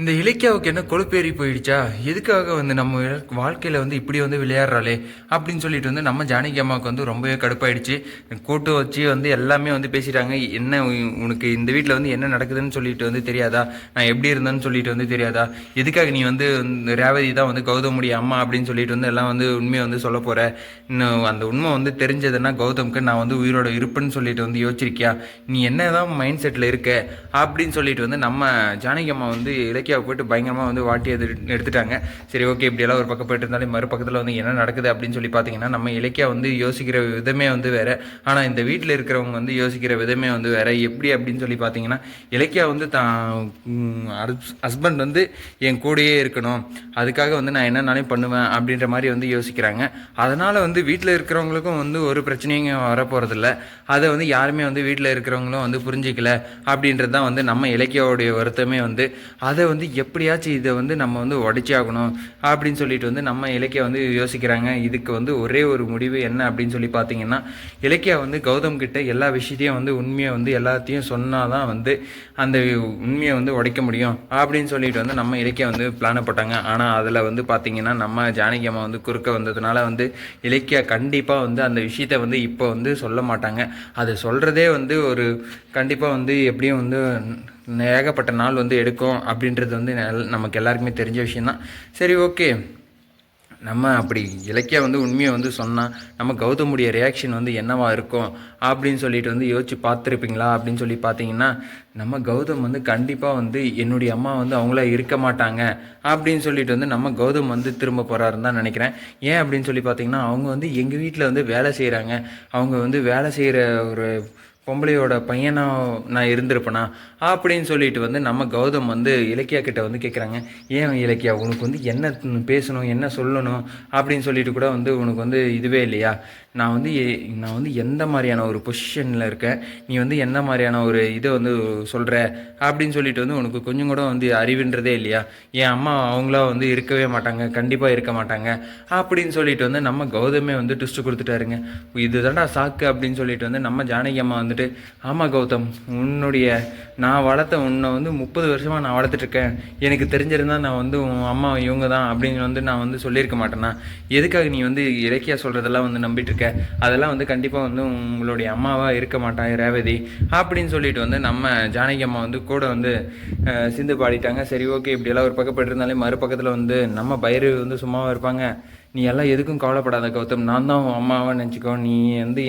இந்த இலக்கியாவுக்கு என்ன கொழுப்பேறி போயிடுச்சா? எதுக்காக வந்து நம்ம வாழ்க்கையில் வந்து இப்படி வந்து விளையாடுறாளே? அப்படின்னு சொல்லிட்டு வந்து நம்ம ஜானகி அம்மாவுக்கு வந்து ரொம்பவே கடுப்பாயிடுச்சு. கூட்டு வச்சு வந்து எல்லாமே வந்து பேசிட்டாங்க. என்ன உ- உனக்கு இந்த வீட்டில் வந்து என்ன நடக்குதுன்னு சொல்லிட்டு வந்து தெரியாதா? நான் எப்படி இருந்தேன்னு சொல்லிட்டு வந்து தெரியாதா? எதுக்காக நீ வந்து ரேவதி தான் வந்து கௌதமுடைய அம்மா அப்படின்னு சொல்லிட்டு வந்து எல்லாம் வந்து உண்மையை வந்து சொல்ல போகிற இன்னும் அந்த உண்மை வந்து தெரிஞ்சதுன்னா கௌதம்க்கு நான் வந்து உயிரோட இருப்புன்னு சொல்லிட்டு வந்து யோசிச்சிருக்கியா? நீ என்ன தான் மைண்ட் செட்டில் இருக்க? அப்படின்னு சொல்லிட்டு வந்து நம்ம ஜானகி அம்மா வந்து இலக்கியாவை போயிட்டு பயங்கரமாக வந்து வாட்டி எது எடுத்துட்டாங்க. சரி ஓகே இப்படியெல்லாம் ஒரு பக்கம் போயிட்டு இருந்தாலும் மறுபக்கத்தில் வந்து என்ன நடக்குது அப்படின்னு சொல்லி பார்த்தீங்கன்னா நம்ம இலக்கியா வந்து யோசிக்கிற விதமே வந்து வேற. ஆனால் இந்த வீட்டில் இருக்கிறவங்க வந்து யோசிக்கிற விதமே வந்து வேற. எப்படி அப்படின்னு சொல்லி பார்த்தீங்கன்னா இலக்கியா வந்து தான் ஹஸ்பண்ட் வந்து என் கூடயே இருக்கணும். அதுக்காக வந்து நான் என்னன்னாலும் பண்ணுவேன் அப்படின்ற மாதிரி வந்து யோசிக்கிறாங்க. அதனால் வந்து வீட்டில் இருக்கிறவங்களுக்கும் வந்து ஒரு பிரச்சனையும் வரப்போகிறதில்ல அதை வந்து யாருமே வந்து வீட்டில் இருக்கிறவங்களும் வந்து புரிஞ்சிக்கல அப்படின்றது தான் வந்து நம்ம இலக்கியாவுடைய வருத்தமே வந்து. அதை வந்து எப்படியாச்சும் இதை வந்து நம்ம வந்து உடச்சி ஆகணும் அப்படின்னு சொல்லிட்டு வந்து நம்ம இலக்கியா வந்து யோசிக்கிறாங்க. இதுக்கு வந்து ஒரே ஒரு முடிவு என்ன அப்படின்னு சொல்லி பார்த்தீங்கன்னா இலக்கியா வந்து கௌதம் கிட்ட எல்லா விஷயத்தையும் வந்து உண்மையை வந்து எல்லாத்தையும் சொன்னால் தான் வந்து அந்த உண்மையை வந்து உடைக்க முடியும் அப்படின்னு சொல்லிட்டு வந்து நம்ம இலக்கியா வந்து பிளான போட்டாங்க. ஆனால் ஆனால் அதில் வந்து பார்த்தீங்கன்னா நம்ம ஜானகி அம்மா வந்து குறுக்க வந்ததுனால வந்து இலக்கியா கண்டிப்பாக வந்து அந்த விஷயத்த வந்து இப்போ வந்து சொல்ல மாட்டாங்க. அது சொல்கிறதே வந்து ஒரு கண்டிப்பாக வந்து எப்படியும் வந்து ஏகப்பட்ட நாள் வந்து எடுக்கும் அப்படின்றது வந்து நமக்கு எல்லாருக்குமே தெரிஞ்ச விஷயந்தான் சரி ஓகே. நம்ம அப்படி இலக்கியா வந்து உண்மையை வந்து சொன்னால் நம்ம கௌதமுடைய ரியாக்ஷன் வந்து என்னவா இருக்கும் அப்படின்னு சொல்லிட்டு வந்து யோசிச்சு பார்த்துருப்பீங்களா? அப்படின்னு சொல்லி பார்த்தீங்கன்னா நம்ம கௌதம் வந்து கண்டிப்பாக வந்து என்னுடைய அம்மா வந்து அவங்கள இருக்க மாட்டாங்க அப்படின்னு சொல்லிட்டு வந்து நம்ம கௌதம் வந்து திரும்ப போகிறாருன்னு தான் நினைக்கிறேன். ஏன் அப்படின்னு சொல்லி பார்த்தீங்கன்னா அவங்க வந்து எங்கள் வீட்டில் வந்து வேலை செய்கிறாங்க அவங்க வந்து வேலை செய்கிற ஒரு பொம்பளையோட பையனாக நான் இருந்திருப்பேனா? அப்படின்னு சொல்லிட்டு வந்து நம்ம கௌதம் வந்து இலக்கியா கிட்ட வந்து கேட்குறாங்க ஏன் இலக்கியா உனக்கு வந்து என்ன பேசணும் என்ன சொல்லணும்? அப்படின்னு சொல்லிட்டு கூட வந்து உனக்கு வந்து இதுவே இல்லையா? நான் வந்து நான் வந்து எந்த மாதிரியான ஒரு பொசிஷனில் இருக்கேன் நீ வந்து எந்த மாதிரியான ஒரு இதை வந்து சொல்கிற அப்படின்னு சொல்லிட்டு வந்து உனக்கு கொஞ்சம் கூட வந்து அறிவுன்றதே இல்லையா? என் அம்மா அவங்களா வந்து இருக்கவே மாட்டாங்க கண்டிப்பாக இருக்க மாட்டாங்க. அப்படின்னு சொல்லிட்டு வந்து நம்ம கௌதமே வந்து ட்விஸ்ட்டு கொடுத்துட்டாருங்க. இதுதான்டா சாக்கு அப்படின்னு சொல்லிட்டு வந்து நம்ம ஜானகி அம்மா வந்துட்டு ஆமாம் கௌதம் உன்னுடைய நான் வளர்த்த உன்னை வந்து முப்பது வருஷமாக நான் வளர்த்துட்ருக்கேன் எனக்கு தெரிஞ்சிருந்தால் நான் வந்து உன் அம்மா இவங்க தான் அப்படின்னு வந்து நான் வந்து சொல்லியிருக்க மாட்டேன்னா எதுக்காக நீ வந்து இலக்கியா சொல்கிறதெல்லாம் வந்து நம்பிட்டு இருக்க? அதெல்லாம் வந்து கண்டிப்பாக வந்து உங்களுடைய அம்மாவாக இருக்க மாட்டான் ரேவதி. அப்படின்னு சொல்லிட்டு வந்து நம்ம ஜானகி அம்மா வந்து கூட வந்து சிந்து பாடிட்டாங்க. சரி ஓகே இப்படியெல்லாம் ஒரு பக்கப்பட்டு இருந்தாலே மறுபக்கத்தில் வந்து நம்ம பைரவி வந்து சும்மாவாக இருப்பாங்க. நீ எல்லாம் எதுக்கும் கவலைப்படாத கௌதம். நான் தான் உன் அம்மாவை நினச்சிக்கோ. நீ வந்து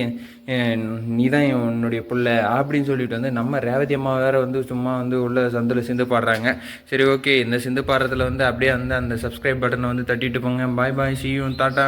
என் நீ தான் என் உன்னுடைய பிள்ளை அப்படின்னு சொல்லிட்டு வந்து நம்ம ரேவதி அம்மா வேற வந்து சும்மா வந்து உள்ள சந்தில் சிந்து பாடுறாங்க. சரி ஓகே இந்த சிந்து பாடுறதுல வந்து அப்படியே வந்து அந்த சப்ஸ்கிரைப் பட்டனை வந்து தட்டிட்டு போங்க. பாய் பாய் சியும் தாட்டா டாட்டா